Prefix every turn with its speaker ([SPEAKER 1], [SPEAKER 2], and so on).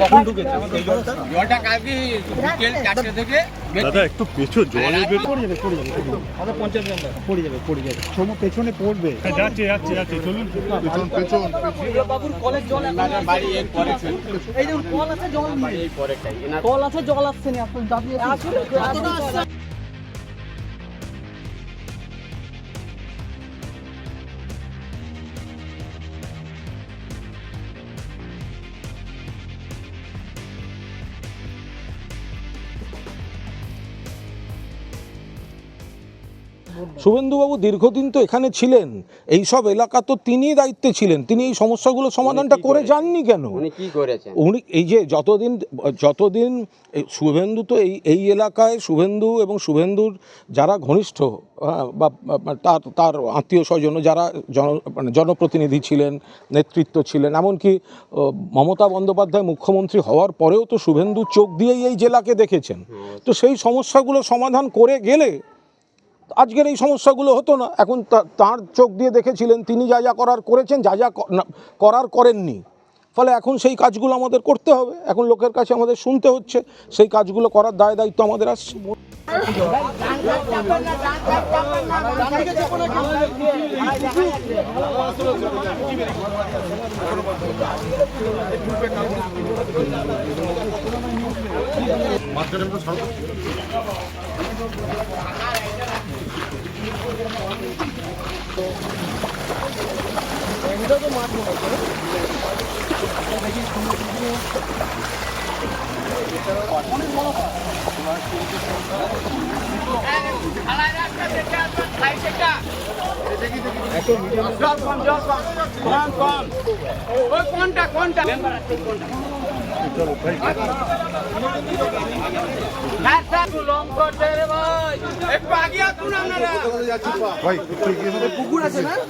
[SPEAKER 1] কখন ঢুকেছে? এই জলটা
[SPEAKER 2] জলটা কালকে বিকেল চারটে থেকে।
[SPEAKER 3] দাদা একটু পেছো জল বের।
[SPEAKER 1] পড়ে যাবে পড়ে যাবে আমাদের পঞ্চায়েত মেম্বার পড়ে যাবে পড়ে যাবে। সময় পেছনে পড়বে।
[SPEAKER 3] যাচ্ছে যাচ্ছে যাচ্ছে চলুন।
[SPEAKER 4] পেছন পেছন।
[SPEAKER 5] বাবুর কলের জল
[SPEAKER 2] বাড়ি এর পরে
[SPEAKER 5] এই দেখুন কল আছে জল নেই।
[SPEAKER 2] এই পরেরটাই
[SPEAKER 5] কল আছে জল আসছে না আপনি আসলে
[SPEAKER 6] শুভেন্দুবাবু দীর্ঘদিন তো এখানে ছিলেন। এই সব এলাকা তো তিনিই দায়িত্বে ছিলেন। তিনি এই সমস্যাগুলো সমাধানটা করে যাননি কেন?
[SPEAKER 2] উনি কি করেছেন?
[SPEAKER 6] উনি এই যে যতদিন যতদিন শুভেন্দু তো এই এই এলাকায় শুভেন্দু এবং শুভেন্দুর যারা ঘনিষ্ঠ হ্যাঁ, বা বা তার তার আত্মীয় স্বজন যারা জন মানে জনপ্রতিনিধি ছিলেন নেতৃত্ব ছিলেন এমনকি মমতা বন্দ্যোপাধ্যায় মুখ্যমন্ত্রী হওয়ার পরেও তো শুভেন্দু চোখ দিয়েই এই জেলাকে দেখেছেন। তো সেই সমস্যাগুলো সমাধান করে গেলে আজকের এই সমস্যাগুলো হতো না। এখন তার চোখ দিয়ে দেখেছিলেন, তিনি যা যা করার করেছেন, যা যা করার করেননি। ফলে এখন সেই কাজগুলো আমাদের করতে হবে। এখন লোকের কাছে আমাদের শুনতে হচ্ছে, সেই কাজগুলো করার দায় দায়িত্ব আমাদের আসছে।
[SPEAKER 4] মাঝখানে একটু সরো।
[SPEAKER 2] ওই কোনটা কোনটা হ্যাঁ স্যার লং করতে রে ভাই
[SPEAKER 4] পুকুর আছে এসো।